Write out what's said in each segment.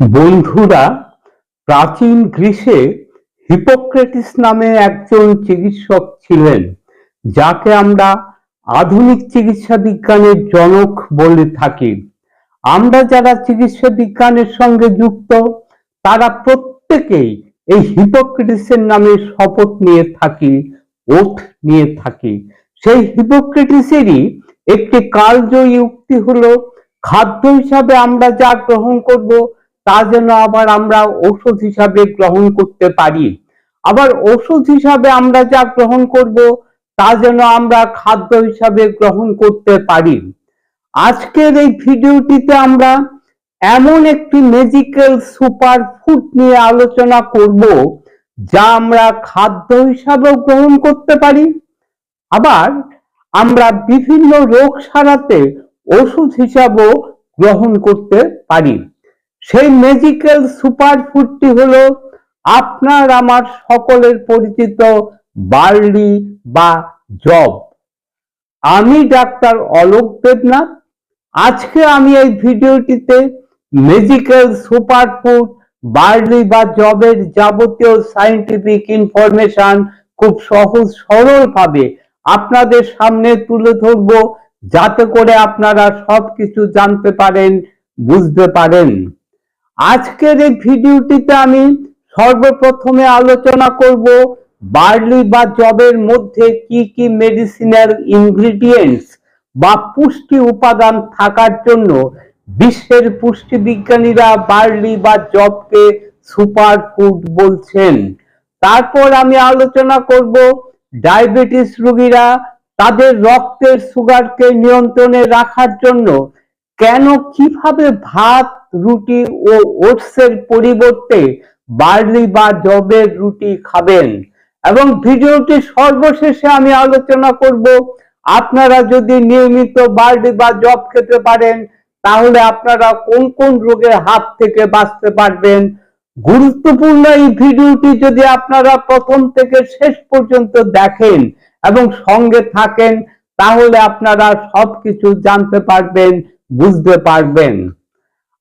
বন্ধুরা, প্রাচীন গ্রীসে হিপোক্রেটিস নামে একজন চিকিৎসক ছিলেন, যাকে আমরা আধুনিক চিকিৎসা বিজ্ঞানের জনক বলে থাকি। আমরা যারা চিকিৎসা বিজ্ঞানের সঙ্গে যুক্ত, তারা প্রত্যেকেই এই হিপোক্রেটিসের নামে শপথ নিয়ে থাকি, ওঠ নিয়ে থাকি। সেই হিপোক্রেটিসেরই একটি কালজয়ী উক্তি হলো, খাদ্য হিসাবে আমরা যা গ্রহণ করব তা যেন আবার আমরা ওষুধ হিসাবে গ্রহণ করতে পারি। আবার ওষুধ হিসাবে আমরা যা গ্রহণ করব তা যেন আমরা খাদ্য হিসাবে গ্রহণ করতে পারি। আজকের এই ভিডিওটিতে আমরা এমন একটি ম্যাজিক্যাল সুপার ফুড নিয়ে আলোচনা করব, যা আমরা খাদ্য হিসাবেও গ্রহণ করতে পারি। আবার আমরা বিভিন্ন রোগ সারাতে ওষুধ হিসাবেও গ্রহণ করতে পারি। সেই ম্যাজিক্যাল সুপার ফুডটি হলো আপনার, আমার সকলের পরিচিত বার্লি বা জব। আমি ডাক্তার অলোক দেবনাথ। আজকে আমি এই ভিডিওটিতে ম্যাজিক্যাল সুপার ফুড বার্লি বা জবের যাবতীয় সায়েন্টিফিক ইনফরমেশন খুব সহজ সরল ভাবে আপনাদের সামনে তুলে ধরবো, যাতে করে আপনারা সবকিছু জানতে পারেন, বুঝতে পারেন। আজকের এই ভিডিওটিতে আমি সর্বপ্রথমে আলোচনা করব বার্লি বা জবের মধ্যে কি কি মেডিসিনাল ইনগ্রিডিয়েন্টস বা পুষ্টি উপাদান থাকার জন্য বিশ্বের পুষ্টি বিজ্ঞানীরা বার্লি বা জবকে সুপার ফুড বলছেন। তারপর আমি আলোচনা করব ডায়াবেটিস রোগীরা তাদের রক্তের সুগারকে নিয়ন্ত্রণে রাখার জন্য কেন, কীভাবে ভাত রুটি ও ওটসের পরিবর্তে বার্লি বা জবের রুটি খাবেন। এবং ভিডিওটি সর্বশেষে আমি আলোচনা করব, আপনারা যদি নিয়মিত বার্লি বা জব খেতে পারেন, তাহলে আপনারা কোন কোন রোগের হাত থেকে বাঁচতে পারবেন? গুরুত্বপূর্ণ এই ভিডিওটি যদি আপনারা প্রথম থেকে শেষ পর্যন্ত দেখেন এবং সঙ্গে থাকেন, তাহলে আপনারা সবকিছু জানতে পারবেন, বুঝতে পারবেন।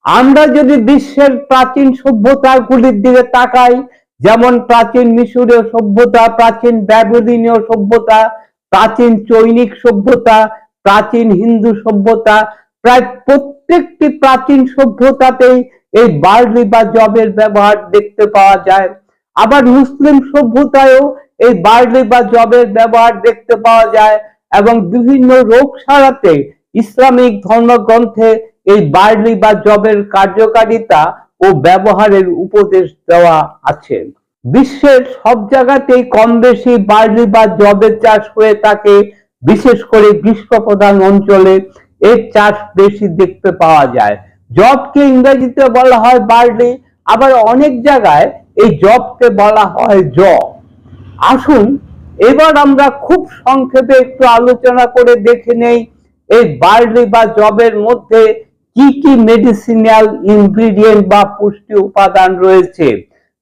আমরা যদি বিশ্বের প্রাচীন সভ্যতাগুলির দিকে তাকাই, যেমন প্রাচীন মিশরীয় সভ্যতা, প্রাচীন ব্যাবিলনীয় সভ্যতা, প্রাচীন চৈনিক সভ্যতা, প্রাচীন হিন্দু সভ্যতা, প্রায় প্রত্যেকটি প্রাচীন সভ্যতাতেই এই বার্লি বা জবের ব্যবহার দেখতে পাওয়া যায়। আবার মুসলিম সভ্যতায়ও এই বার্লি বা জবের ব্যবহার দেখতে পাওয়া যায় এবং বিভিন্ন রোগ সারাতে ইসলামিক ধর্মগ্রন্থে এই বার্লি বা জবের কার্যকারিতা ও ব্যবহারের উপদেশ দেওয়া আছে। বিশ্বের সব জায়গাতেই কম বেশি বার্লি বা জবের চাষ হয়ে থাকে, বিশেষ করে গ্রীষ্ম প্রধান অঞ্চলে এর চাষ বেশি দেখতে পাওয়া যায়। জবকে ইংরেজিতে বলা হয় বার্লি, আবার অনেক জায়গায় এই জবকে বলা হয় জব আসুন, এবার আমরা খুব সংক্ষেপে একটু আলোচনা করে দেখে নেই, এই বার্লি বা জবের মধ্যে কি কি মেডিসিনাল ইনগ্রিডিয়েন্ট বা পুষ্টি উপাদান রয়েছে?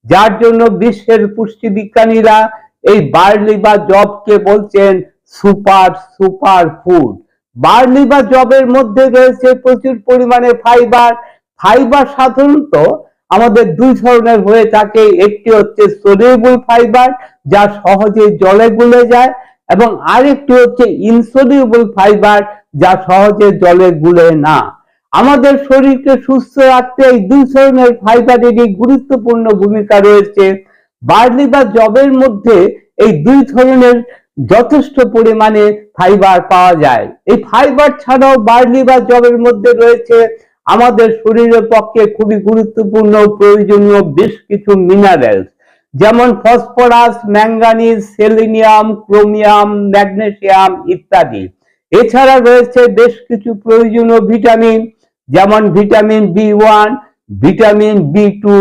যার জন্য বিশ্বের পুষ্টি বিজ্ঞানীরা এই বার্লি বা জবকে বলছেন সুপার সুপার ফুড। বার্লি বা জবের মধ্যে রয়েছে প্রচুর পরিমাণে ফাইবার। ফাইবার সাধারণত আমাদের দুই ধরনের হয়ে থাকে। একটি হচ্ছে সোলিউবল ফাইবার যা সহজে জলে গুলে যায়, এবং আরেকটি হচ্ছে ইনসোলিউবল ফাইবার যা সহজে জলে গুলে না। আমাদের শরীরকে সুস্থ রাখতে এই দুই ধরনের ফাইবারেরই গুরুত্বপূর্ণ ভূমিকা রয়েছে। বার্লি বা জবের মধ্যে এই দুই ধরনের যথেষ্ট পরিমাণে ফাইবার পাওয়া যায়। এই ফাইবার ছাড়াও বার্লি বা জবের মধ্যে রয়েছে, আমাদের শরীরের পক্ষে খুবই গুরুত্বপূর্ণ প্রয়োজনীয় বেশ কিছু মিনারেলস যেমন phosphorus manganese selenium chromium magnesium ইত্যাদি। এছাড়া রয়েছে বেশ কিছু প্রয়োজনীয় ভিটামিন যেমন vitamin B one, vitamin B two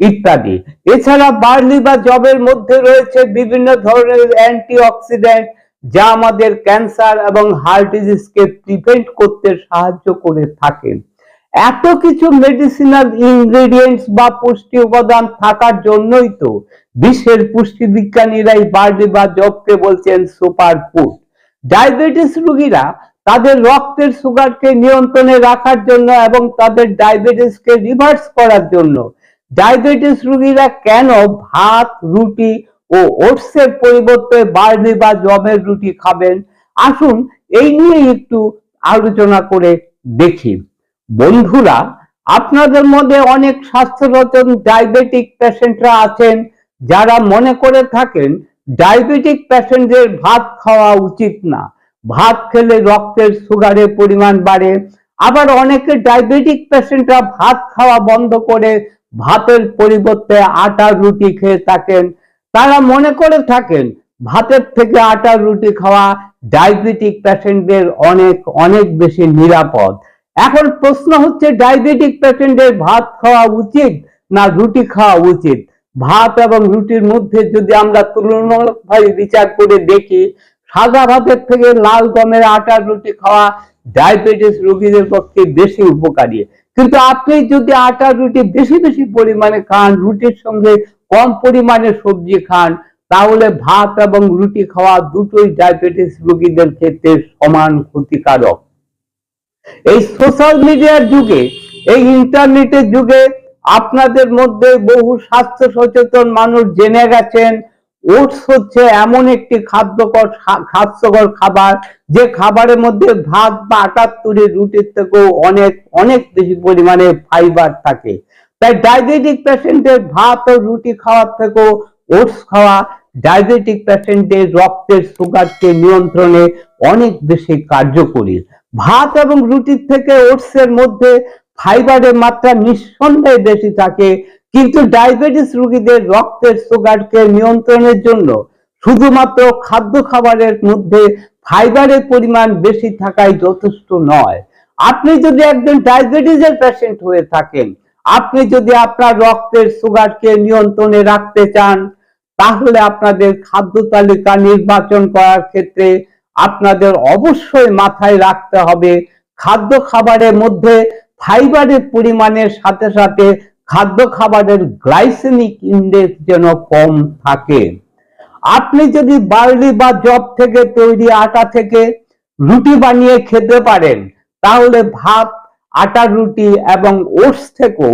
ইত্যাদি। এছাড়া বার্লি বা জবের মধ্যে রয়েছে বিভিন্ন ধরনের অ্যান্টিঅক্সিডেন্ট যা আমাদের ক্যান্সার এবং হার্ট ডিজিজকে প্রিভেন্ট করতে সাহায্য করে থাকেন এত কিছু মেডিসিনাল ইনগ্রেডিয়েন্টস বা পুষ্টি উপাদান থাকার জন্যই তো বিশ্বের পুষ্টি বিজ্ঞানীরা এই বার্লি বা জবকে বলছেন সুপার ফুড ডায়াবেটিস রোগীরা তাদের রক্তের সুগারকে নিয়ন্ত্রণে রাখার জন্য এবং তাদের ডায়াবেটিসকে রিভার্স করার জন্য। ডায়াবেটিস রোগীরা কেন ভাত, রুটি ও ওটসের পরিবর্তে বার্লি বা জবের রুটি খাবেন? আসুন এই নিয়ে একটু আলোচনা করে দেখি। বন্ধুরা, আপনাদের মধ্যে অনেক স্বাস্থ্য সচেতন ডায়াবেটিক পেশেন্টরা আছেন যারা মনে করে থাকেন, ডায়াবেটিক পেশেন্টদের ভাত খাওয়া উচিত না। ভাত খেলে রক্তের সুগারের পরিমাণ বাড়ে। আবার অনেকে ডায়াবেটিক পেশেন্টরা ভাত খাওয়া বন্ধ করে ভাতের পরিবর্তে আটার রুটি খেয়ে থাকেন। তারা মনে করে থাকেন, ভাতের থেকে আটার রুটি খাওয়া ডায়াবেটিক পেশেন্টদের অনেক অনেক বেশি নিরাপদ। এখন প্রশ্ন হচ্ছে ডায়াবেটিক পেশেন্টের ভাত খাওয়া উচিত না রুটি খাওয়া উচিত? ভাত এবং রুটির মধ্যে যদি আমরা তুলনামূলকভাবে বিচার করে দেখি সাদা ভাতের থেকে লাল গমের আটার রুটি খাওয়া ডায়াবেটিস রোগীদের পক্ষে বেশি উপকারী। কিন্তু আপনি যদি আটার রুটি বেশি বেশি পরিমাণে খান, রুটির সঙ্গে কম পরিমাণে সবজি খান, তাহলে ভাত এবং রুটি খাওয়া দুটোই ডায়াবেটিস রোগীদের ক্ষেত্রে সমান ক্ষতিকারক। এই সোশ্যাল মিডিয়ার যুগে, এই ইন্টারনেটের যুগে আপনাদের মধ্যে বহু স্বাস্থ্য সচেতন মানুষ জেনে গেছেন ওটস হচ্ছে এমন একটি খাদ্যকর খাদ্যকর খাবার যে খাবারের মধ্যে ভাত বা আটার তৈরি রুটির থেকেও অনেক অনেক বেশি পরিমাণে ফাইবার থাকে। তাই ডায়াবেটিক পেশেন্টের ভাত ও রুটি খাওয়ার থেকেও ওটস খাওয়া ডায়াবেটিক পেশেন্টের রক্তের সুগারকে নিয়ন্ত্রণে অনেক বেশি কার্যকরী। ভাত এবং রুটির থেকে ওটসের মধ্যে ফাইবারের মাত্রা নিঃসন্দেহে বেশি থাকে কিন্তু ডায়াবেটিস রোগীদের রক্তের সুগারকে নিয়ন্ত্রণের জন্য শুধুমাত্র খাদ্য খাবারের মধ্যে ফাইবারের পরিমাণ বেশি থাকাই যথেষ্ট নয়। আপনি যদি একজন ডায়াবেটিসের পেশেন্ট হয়ে থাকেন, আপনি যদি আপনার রক্তের সুগারকে নিয়ন্ত্রণে রাখতে চান, তাহলে আপনাদের খাদ্য তালিকা নির্বাচন করার ক্ষেত্রে আপনাদের অবশ্যই মাথায় রাখতে হবে খাদ্য খাবারের মধ্যে ফাইবারের পরিমাণের সাথে সাথে খাদ্য খাবারের গ্লাইসেমিক ইন্ডেক্স যেন কম থাকে। আপনি যদি বার্লি বা জব থেকে তৈরি আটা থেকে রুটি বানিয়ে খেতে পারেন, তাহলে ভাত আটার রুটি এবং ওটস থেকেও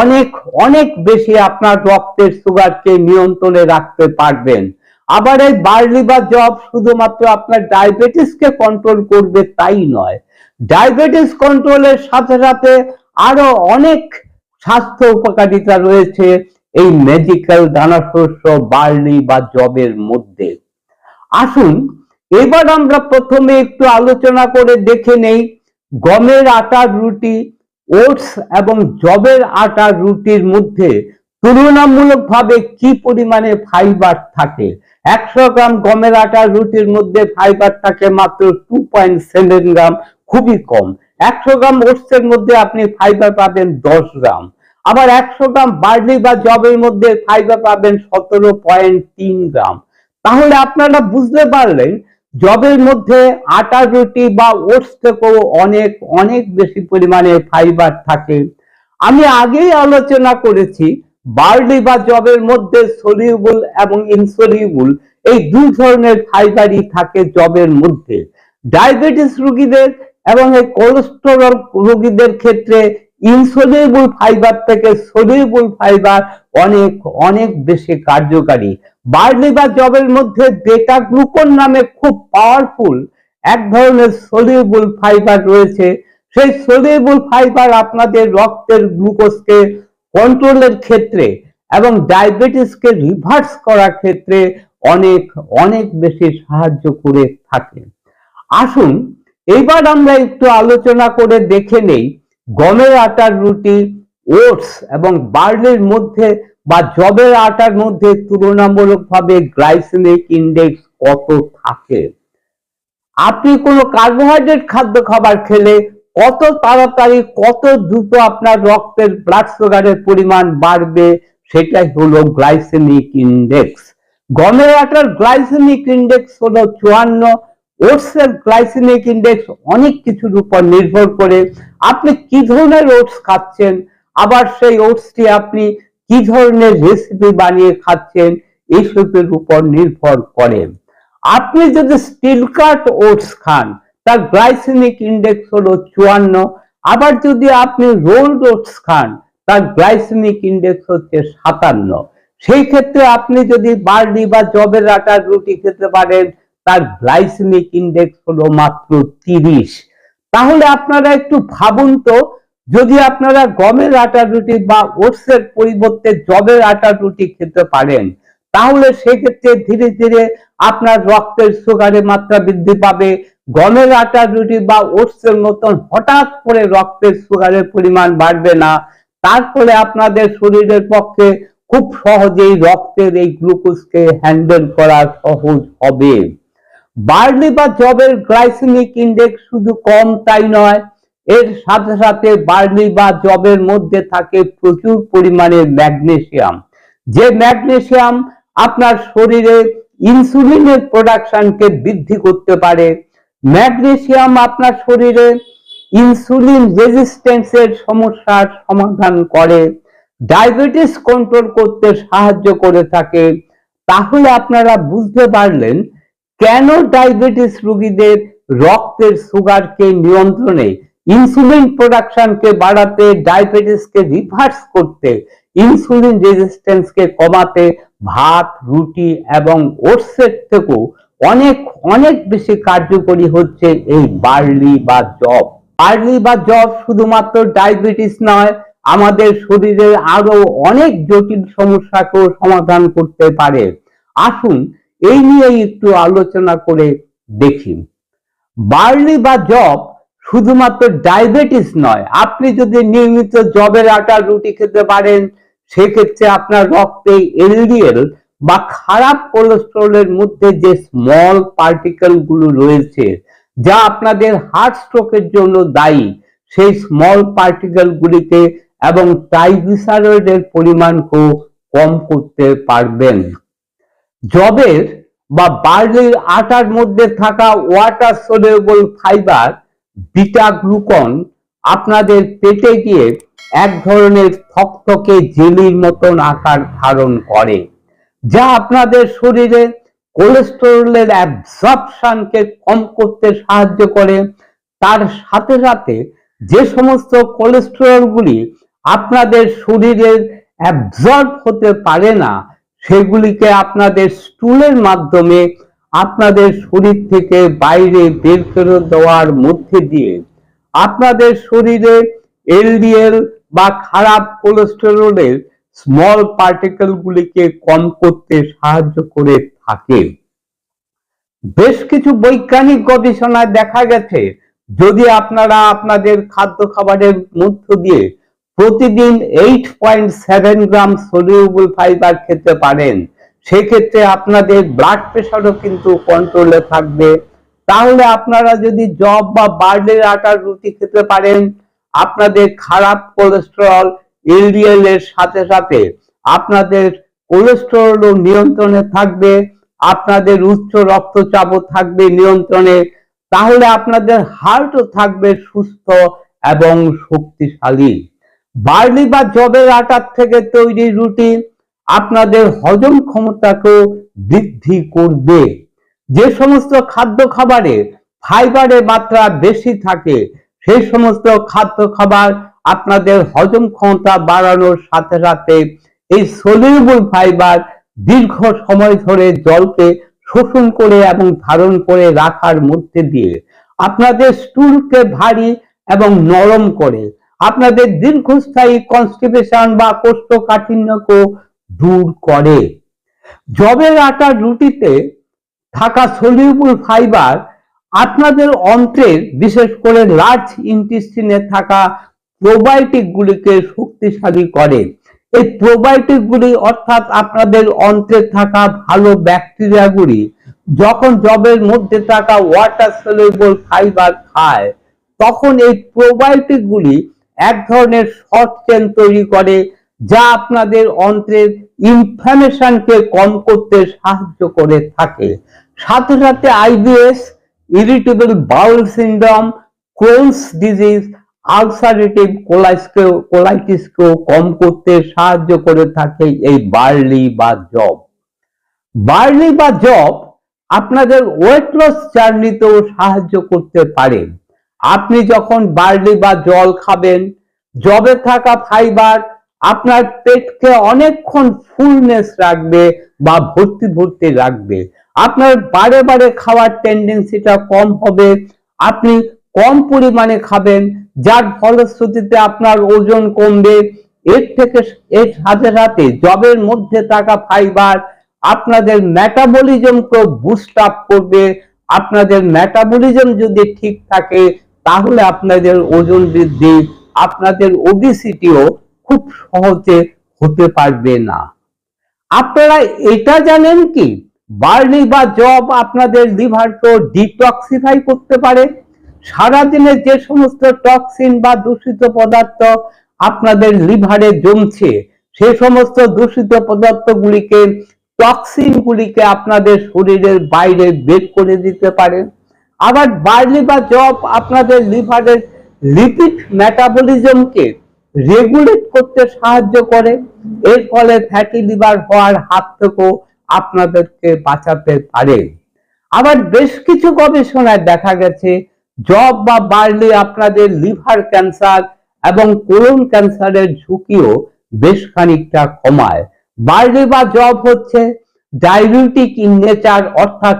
অনেক অনেক বেশি আপনার রক্তের সুগারকে নিয়ন্ত্রণে রাখতে পারবেন। আবার এই বার্লি বা জব শুধুমাত্র আপনার ডায়াবেটিসকে কন্ট্রোল করবে তাই নয়। ডায়াবেটিস কন্ট্রোলের সাথে সাথে আরও অনেক স্বাস্থ্য উপকারিতা রয়েছে এই ম্যাজিক্যাল দানা শস্য, বার্লি বা জবের মধ্যে। আসুন, এবার আমরা প্রথমে একটু আলোচনা করে দেখে নেই গমের আটার রুটি, ওটস এবং জবের আটার রুটির মধ্যে তুলনামূলকভাবে কি পরিমাণে ফাইবার থাকে? একশো গ্রাম গমের আটার রুটির মধ্যে ফাইবার থাকে মাত্র টু পয়েন্ট সেভেন গ্রাম, খুবই কম। একশো গ্রাম ওটসের মধ্যে আপনি ফাইবার পাবেন দশ গ্রাম। আবার একশো গ্রাম বার্লি বা জবের মধ্যে ফাইবার পাবেন সতেরো পয়েন্ট তিন গ্রাম। তাহলে আপনারা বুঝতে পারলেন জবের মধ্যে আটা রুটি বা ওটস থেকেও অনেক অনেক বেশি পরিমাণে ফাইবার থাকে। আমি আগেই আলোচনা করেছি বার্লি বা জবের মধ্যে সলিউবল এবং ইনসলিউবল এই দুই ধরনের ফাইবারই থাকে জবের মধ্যে। ডায়াবেটিস রোগীদের এবং এই কোলেস্টেরল রোগীদের ক্ষেত্রে ইনসলিউবল ফাইবার থেকে সলিউবল ফাইবার অনেক অনেক বেশি কার্যকারী। বার্লি বা জবের মধ্যে বেটা গ্লুকন নামে খুব পাওয়ারফুল এক ধরনের সলিউবল ফাইবার রয়েছে। সেই সলিউবল ফাইবার আপনাদের রক্তের গ্লুকোজকে কন্ট্রোলের ক্ষেত্রে এবং ডায়াবেটিসকে রিভার্স করার ক্ষেত্রে অনেক অনেক বেশি সাহায্য করে থাকে। আসুন এবার আমরা একটু আলোচনা করে দেখে নেই গমের আটার রুটি, ওটস এবং বার্লির মধ্যে বা জবের আটার মধ্যে তুলনামূলকভাবে গ্লাইসেমিক ইন্ডেক্স কত থাকে? আপনি কোনো কার্বোহাইড্রেট খাদ্য খাবার খেলে কত তাড়াতাড়ি কত দ্রুত আপনার রক্তের ব্লাড সুগারের পরিমাণ বাড়বে? সেটাই হলো গ্লাইসেমিক ইন্ডেক্স। গমের আটার গ্লাইসেমিক ইন্ডেক্স হলো চুয়ান্ন ওটসের গ্লাইসেমিক ইন্ডেক্স অনেক কিছুর উপর নির্ভর করে। আপনি কি ধরনের ওটস খাচ্ছেন? আবার সেই ওটসটি আপনি কি ধরনের রেসিপি বানিয়ে খাচ্ছেন? এইসবের উপর নির্ভর করে। আপনি যদি স্টিল কাট ওটস খান, তার গ্লাইসেমিক ইন্ডেক্স হলো চুয়ান্ন। আবার যদি আপনি রোল ওটস খান, তার গ্লাইসেমিক ইন্ডেক্স হচ্ছে সাতান্ন। সেই ক্ষেত্রে আপনি যদি বার্লি বা জবের আটার রুটি খেতে পারেন তার গ্লাইসেমিক ইন্ডেক্স হলো মাত্র তিরিশ। তাহলে আপনারা একটু ভাবুন তো, যদি আপনারা গমের আটার রুটি বা ওটসের পরিবর্তে জবের আটার রুটি খেতে পারেন, তাহলে সেক্ষেত্রে ধীরে ধীরে আপনার রক্তের সুগারের মাত্রা বৃদ্ধি পাবে, গমের আটার রুটি বা ওটসের মতন হঠাৎ করে রক্তের সুগারের পরিমাণ বাড়বে না তারপরে আপনাদের শরীরের পক্ষে খুব সহজেই রক্তের এই গ্লুকোজকে হ্যান্ডেল করা সহজ হবে। বার্লি বা জবের গ্লাইসেমিক ইন্ডেক্স শুধু কম তাই নয়, এর সাথে সাথে বার্লি বা জবের মধ্যে থাকে প্রচুর পরিমাণে ম্যাগনেসিয়াম যে ম্যাগনেসিয়াম আপনার শরীরে ইনসুলিনের প্রোডাকশনকে বৃদ্ধি করতে পারে। ম্যাগনেসিয়াম আপনার শরীরে ইনসুলিন রেজিস্ট্যান্সের সমস্যার সমাধান করে, ডায়াবেটিস কন্ট্রোল করতে সাহায্য করে থাকে। তাহলে আপনারা বুঝতে পারলেন কেন ডায়াবেটিস রোগীদের রক্তের সুগারকে নিয়ন্ত্রণে ইনসুলিন প্রোডাকশনকে বাড়াতে ডায়াবেটিসকে রিভার্স করতে ইনসুলিন রেজিস্ট্যান্সকে কমাতে, ভাত, রুটি এবং ওটসের থেকেও অনেক অনেক বেশি কার্যকরী হচ্ছে এই বার্লি বা জব। বার্লি বা জব শুধুমাত্র ডায়াবেটিস নয়, আমাদের শরীরের আরও অনেক জটিল সমস্যাকেও সমাধান করতে পারে। আসুন এই নিয়ে একটু আলোচনা করে দেখি। বার্লি বা জব শুধুমাত্র ডায়াবেটিস নয়, আপনি যদি নিয়মিত জবের আটার রুটি খেতে পারেন, সেক্ষেত্রে আপনার রক্তে এলডিএল বা খারাপ কোলেস্ট্রলের মধ্যে যে স্মল পার্টিকেলগুলো রয়েছে, যা আপনাদের হার্ট স্ট্রোকের জন্য দায়ী, সেই স্মল পার্টিকেল গুলিকে এবং ট্রাইগ্লিসারাইডের পরিমাণকেও কম করতে পারবেন। জবের বা বার্লির আটার মধ্যে থাকা water soluble fibre, beta glucan আপনাদের পেটে গিয়ে এক ধরনের থকথকে জেলির মতন আকার ধারণ করে, যা আপনাদের শরীরে কোলেস্টেরলের অ্যাবজর্পশনকে কম করতে সাহায্য করে। তার সাথে সাথে যে সমস্ত কোলেস্টেরলগুলি আপনাদের শরীরের অ্যাবজর্ব হতে পারে না সেগুলিকে আপনাদের স্টুলের মাধ্যমে আপনাদের শরীর থেকে বাইরে বের করে দেওয়ার মধ্যে দিয়ে আপনাদের শরীরে এলডিএল বা খারাপ কোলেস্টেরলের স্মল পার্টিকেল গুলিকে কম করতে সাহায্য করে থাকে। বেশ কিছু বৈজ্ঞানিক গবেষণায় দেখা গেছে, যদি আপনারা আপনাদের খাদ্য খাবারের মধ্য দিয়ে প্রতিদিন eight point seven gram soluble fibre খেতে পারেন। সেক্ষেত্রে আপনাদের ব্লাড প্রেশারও কিন্তু কন্ট্রোলে থাকবে। তাহলে আপনারা যদি জব বা বার্লের আটার রুটি খেতে পারেন, আপনাদের খারাপ কোলেস্টেরল এলডিএল এর সাথে সাথে আপনাদের কোলেস্টেরলও নিয়ন্ত্রণে থাকবে, আপনাদের উচ্চ রক্তচাপও থাকবে নিয়ন্ত্রণে, তাহলে আপনাদের হার্টও থাকবে সুস্থ এবং শক্তিশালী। বার্লি বা জবের আটার থেকে তৈরি রুটি আপনাদের হজম ক্ষমতাকেও বৃদ্ধি করবে। যে সমস্ত খাদ্য খাবারে ফাইবারের মাত্রা বেশি থাকে, সেই সমস্ত খাদ্য খাবার আপনাদের হজম ক্ষমতা বাড়ানোর সাথে সাথে এই সলিউবল ফাইবার দীর্ঘ সময় ধরে জলকে শোষণ করে এবং ধারণ করে রাখার মধ্যে দিয়ে আপনাদের স্টুলকে ভারী এবং নরম করে আপনাদের দীর্ঘস্থায়ী কনস্টিপেশন বা কোষ্ঠকাঠিন্যকে দূর করে। জবের আটার রুটিতে থাকা সলিউবল ফাইবার আপনাদের অন্ত্রের, বিশেষ করে লার্জ ইন্টেস্টিনে থাকা প্রোবায়োটিক গুলিকে শক্তিশালী করে। এই প্রোবায়োটিক গুলি অর্থাৎ আপনাদের অন্ত্রে থাকা ভালো ব্যাকটেরিয়াগুলি যখন জবের মধ্যে থাকা ওয়াটার সলিউবল ফাইবার খায়, তখন এই প্রোবায়োটিক গুলি এক ধরনের শর্ট চেন তৈরি করে যা আপনাদের অন্ত্রের ইনফ্লামেশনকে কম করতে সাহায্য করে থাকে। সাথে সাথে IBS irritable bowel syndrome Crohn's disease ulcerative কোলাইসকেও কোলাইটিসকেও কম করতে সাহায্য করে থাকে এই বার্লি বা জব বার্লি বা জব আপনাদের ওয়েট লস জার্নিতেও সাহায্য করতে পারে। আপনি যখন বার্লি বা জল খাবেন জবে থাকা ফাইবার আপনার পেটকে অনেকক্ষণ ফুলনেস রাখবে বা ভর্তি ভর্তি রাখবে। আপনার বারে বারে খাওয়ার টেন্ডেন্সিটা কম হবে, আপনি কম পরিমাণে খাবেন, যার ফলশ্রুতিতে আপনার ওজন কমবে। এর থেকে, এর সাথে সাথে জবের মধ্যে থাকা ফাইবার আপনাদের মেটাবলিজমকে বুস্ট আপ করবে। আপনাদের মেটাবলিজম যদি ঠিক থাকে তাহলে আপনাদের ওজন বৃদ্ধি, আপনাদের ওবিসিটিও খুব সহজে হতে পারবে না। আপনারা এটা জানেন কি? বার্লি বা জব আপনাদের লিভারকে ডিটক্সিফাই করতে পারে। সারাদিনে যে সমস্ত টক্সিন বা দূষিত পদার্থ আপনাদের লিভারে জমছে, সে সমস্ত দূষিত পদার্থগুলিকে টক্সিন গুলিকে আপনাদের শরীরের বাইরে বের করে দিতে পারে। আবার বার্লি বা জব আপনাদের লিভারের লিপিড মেটাবলিজমকে রেগুলেট করতে সাহায্য করে। এর ফলে ফ্যাটি লিভার হওয়ার হাত থেকেও আপনাদেরকে বাঁচাতে পারে। আবার বেশ কিছু গবেষণায় দেখা গেছে, জব বা বার্লি আপনাদের লিভার ক্যান্সার এবং কোলন ক্যান্সারের ঝুঁকিও বেশ খানিকটা কমায়। বার্লি বা জব হচ্ছে ডায়াবেটিক ইন নেচার অর্থাৎ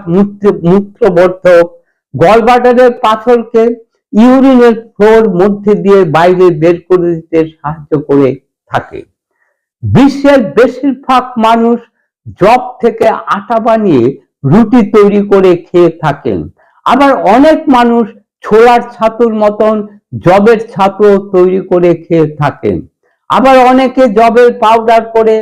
মূত্রবর্ধক গলবাটারের পাথরকে ইউরিনের ফ্লোর মধ্যে দিয়ে বাইরে বের করে দিতে সাহায্য করে থাকে। বিশ্বের বেশিরভাগ মানুষ জব থেকে আটা বানিয়ে রুটি তৈরি করে খেয়ে থাকেন। আবার অনেক মানুষ ছোলার ছাতুর মতন জবের ছাতু তৈরি করে খেয়ে থাকেন। আবার অনেকে জবের পাউডার করে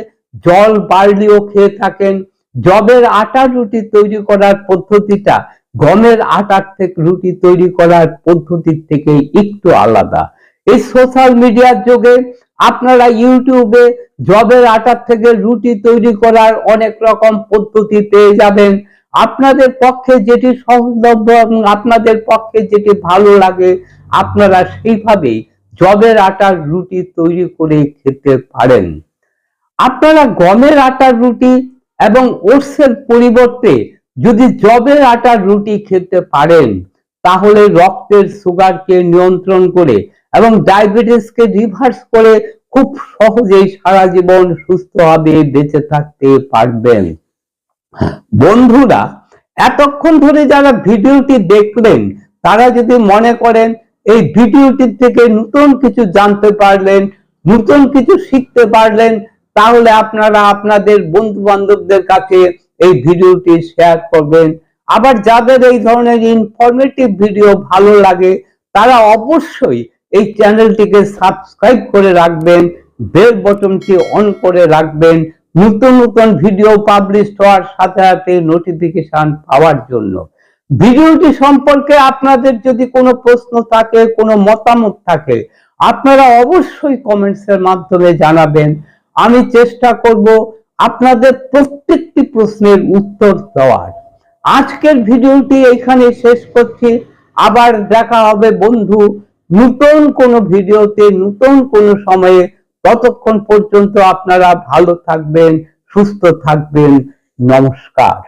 জল, বার্লিও খেয়ে থাকেন। জবের আটার রুটি তৈরি করার পদ্ধতিটা গমের আটার থেকে রুটি তৈরি করার পদ্ধতির থেকে একটু আলাদা। এই সোশ্যাল মিডিয়ার যুগে আপনারা ইউটিউবে জবের আটার থেকে রুটি তৈরি করার অনেক রকম পদ্ধতি পেয়ে যাবেন। আপনাদের পক্ষে যেটি সহজলভ্য এবং আপনাদের পক্ষে যেটি ভালো লাগে, আপনারা সেইভাবেই জবের আটার রুটি তৈরি করে খেতে পারেন। আপনারা গমের আটার রুটি এবং ওটসের পরিবর্তে যদি জবের আটার রুটি খেতে পারেন, তাহলে রক্তের সুগারকে নিয়ন্ত্রণ করে এবং ডায়াবেটিসকে রিভার্স করে খুব সহজেই সারা জীবন সুস্থভাবে বেঁচে থাকতে পারবেন। বন্ধুরা, এতক্ষণ ধরে যারা ভিডিওটি দেখলেন, তারা যদি মনে করেন এই ভিডিওটির থেকে নতুন কিছু জানতে পারলেন, নতুন কিছু শিখতে পারলেন, তাহলে আপনারা আপনাদের বন্ধু বান্ধবদের কাছে এই ভিডিওটি শেয়ার করবেন। আবার যাদের এই ধরনের ইনফরমেটিভ ভিডিও ভালো লাগে, তারা অবশ্যই এই চ্যানেলটিকে সাবস্ক্রাইব করে রাখবেন বেল বটনটি অন করে রাখবেন, নতুন নতুন ভিডিও পাবলিশ হওয়ার সাথে সাথে নোটিফিকেশন পাওয়ার জন্য। ভিডিওটি সম্পর্কে আপনাদের যদি কোনো প্রশ্ন থাকে, কোনো মতামত থাকে, আপনারা অবশ্যই কমেন্টস এর মাধ্যমে জানাবেন। আমি চেষ্টা করব আপনাদের প্রত্যেকটি প্রশ্নের উত্তর দেওয়ার। আজকের ভিডিওটি এখানে শেষ করছি। আবার দেখা হবে বন্ধু। নতুন কোনো ভিডিওতে, নতুন কোনো সময়ে। ততক্ষণ পর্যন্ত আপনারা ভালো থাকবেন, সুস্থ থাকবেন। নমস্কার।